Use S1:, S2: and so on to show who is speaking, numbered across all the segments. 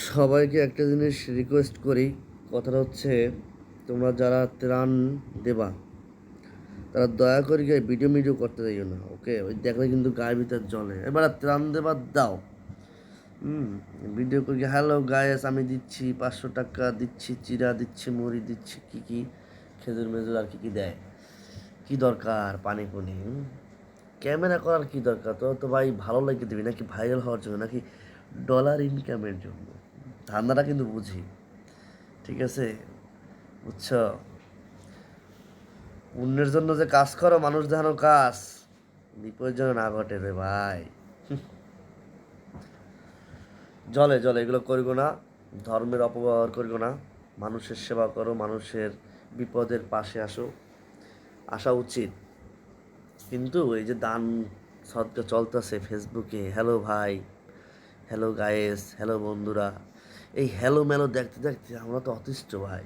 S1: সবাইকে একটা জিনিস রিকোয়েস্ট করি, কথাটা হচ্ছে, তোমরা যারা ত্রাণ দেবা, তারা দয়া করে গিয়ে ভিডিও মিডিও করতে যাইও না ওকে ওই দেখলে কিন্তু গায়ের ভিতর জলে এবার ত্রাণ দেবার দাও। হুম ভিডিও করে হ্যালো গায়েস আমি দিচ্ছি পাঁচশো টাকা, দিচ্ছি চিরা, দিচ্ছি মুড়ি, দিচ্ছি কী কী, খেজুর মেজুর আর কী কী দেয়। কী দরকার? পানি পুনি ক্যামেরা করার কি দরকার? তো তো ভাই ভালো লাগে দিবি, নাকি ভাইরাল হওয়ার জন্য, নাকি ডলার ইনকামের জন্য। ধান্দাটা কিন্তু বুঝি। ঠিক আছে? বুঝছ? পুণ্যের জন্য যে কাজ করো, মানুষ দেখানো কাজ বিপদের জন্য না ঘটে রে ভাই। জলে জলে, এগুলো করিও না। ধর্মের অপব্যবহার করিও না। মানুষের সেবা করো, মানুষের বিপদের পাশে আসো। আসা উচিত। কিন্তু এই যে দান সদকা চলতেছে ফেসবুকে হ্যালো ভাই। হ্যালো গায়েস হ্যালো বন্ধুরা। এই হ্যালো ম্যালো দেখতে দেখতে আমরা তো অতিষ্ঠ, ভাই।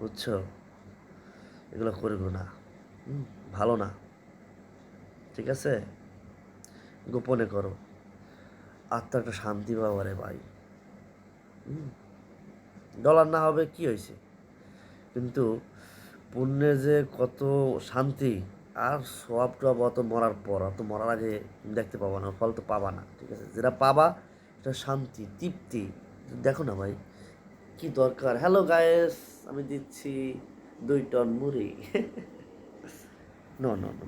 S1: বুঝছ? এগুলো করব না। ভালো না। ঠিক আছে? গোপনে করো। আত্মা একটা শান্তি পাবো রে, ভাই। ডলার না হবে, কি হয়েছে? কিন্তু পুণ্যের যে কত শান্তি আর সব টব অত মরার পর, অত মরার আগে দেখতে পাবা না, ফল তো পাবা না, ঠিক আছে? যেটা পাবা এটা শান্তি, তৃপ্তি। দেখো না ভাই, কি দরকার? হ্যালো গায়েস আমি দিচ্ছি দুই টন মুড়ি। ন ন নো